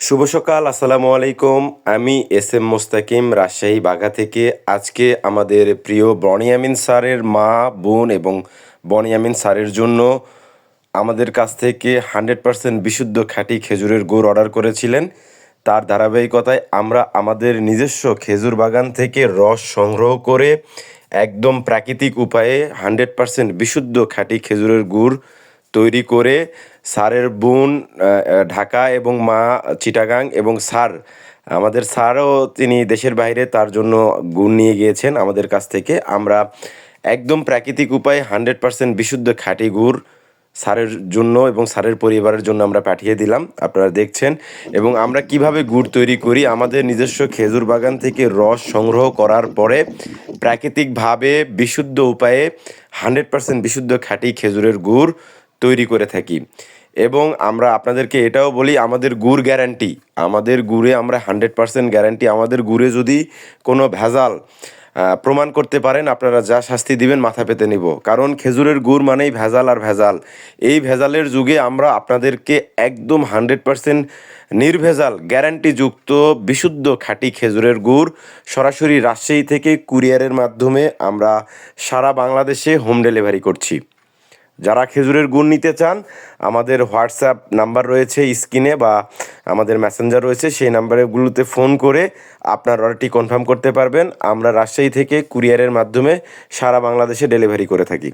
শুভ সকাল, আসসালামু আলাইকুম। আমি এস এম মোস্তাকিম রাজশাহী বাঘা থেকে। আজকে আমাদের প্রিয় বনিয়ামিন স্যারের মা, বোন এবং বনিয়ামিন স্যারের জন্য আমাদের কাছ থেকে হান্ড্রেড পার্সেন্ট বিশুদ্ধ খাঁটি খেজুরের গুড় অর্ডার করেছিলেন। তার ধারাবাহিকতায় আমরা আমাদের নিজস্ব খেজুর বাগান থেকে রস সংগ্রহ করে একদম প্রাকৃতিক উপায়ে হান্ড্রেড পার্সেন্ট বিশুদ্ধ খাঁটি খেজুরের গুড় তৈরি করে স্যারের বোন ঢাকা এবং মা চিটাগাং এবং স্যার, আমাদের স্যারও তিনি দেশের বাইরে তার জন্য গুড় নিয়ে গিয়েছেন আমাদের কাছ থেকে। আমরা একদম প্রাকৃতিক উপায়ে হান্ড্রেড পার্সেন্ট বিশুদ্ধ খাঁটি গুড় স্যারের জন্য এবং স্যারের পরিবারের জন্য আমরা পাঠিয়ে দিলাম, আপনারা দেখছেন। এবং আমরা কীভাবে গুড় তৈরি করি, আমাদের নিজস্ব খেজুর বাগান থেকে রস সংগ্রহ করার পরে প্রাকৃতিকভাবে বিশুদ্ধ উপায়ে হান্ড্রেড পার্সেন্ট বিশুদ্ধ খাঁটি খেজুরের গুড় তৈরি করে থাকি। এবং আমরা আপনাদেরকে এটাও বলি, আমাদের গুড় গ্যারান্টি আমাদের গুড়ে আমরা হান্ড্রেড পার্সেন্ট গ্যারান্টি আমাদের গুড়ে যদি কোনো ভেজাল প্রমাণ করতে পারেন, আপনারা যা শাস্তি দিবেন মাথা পেতে নিব। কারণ খেজুরের গুড় মানেই ভেজাল আর ভেজাল। এই ভেজালের যুগে আমরা আপনাদেরকে একদম হান্ড্রেড পার্সেন্ট নির্ভেজাল গ্যারান্টিযুক্ত বিশুদ্ধ খাঁটি খেজুরের গুড় সরাসরি রাজশাহী থেকে কুরিয়ারের মাধ্যমে আমরা সারা বাংলাদেশে হোম ডেলিভারি করছি। যারা খেজুরের গুড় নিতে চান, আমাদের হোয়াটসঅ্যাপ নাম্বার রয়েছে স্ক্রিনে বা আমাদের মেসেঞ্জার রয়েছে, সেই নাম্বারগুলোতে ফোন করে আপনার অর্ডারটি কনফার্ম করতে পারবেন। আমরা রাজশাহী থেকে কুরিয়ারের মাধ্যমে সারা বাংলাদেশে ডেলিভারি করে থাকি।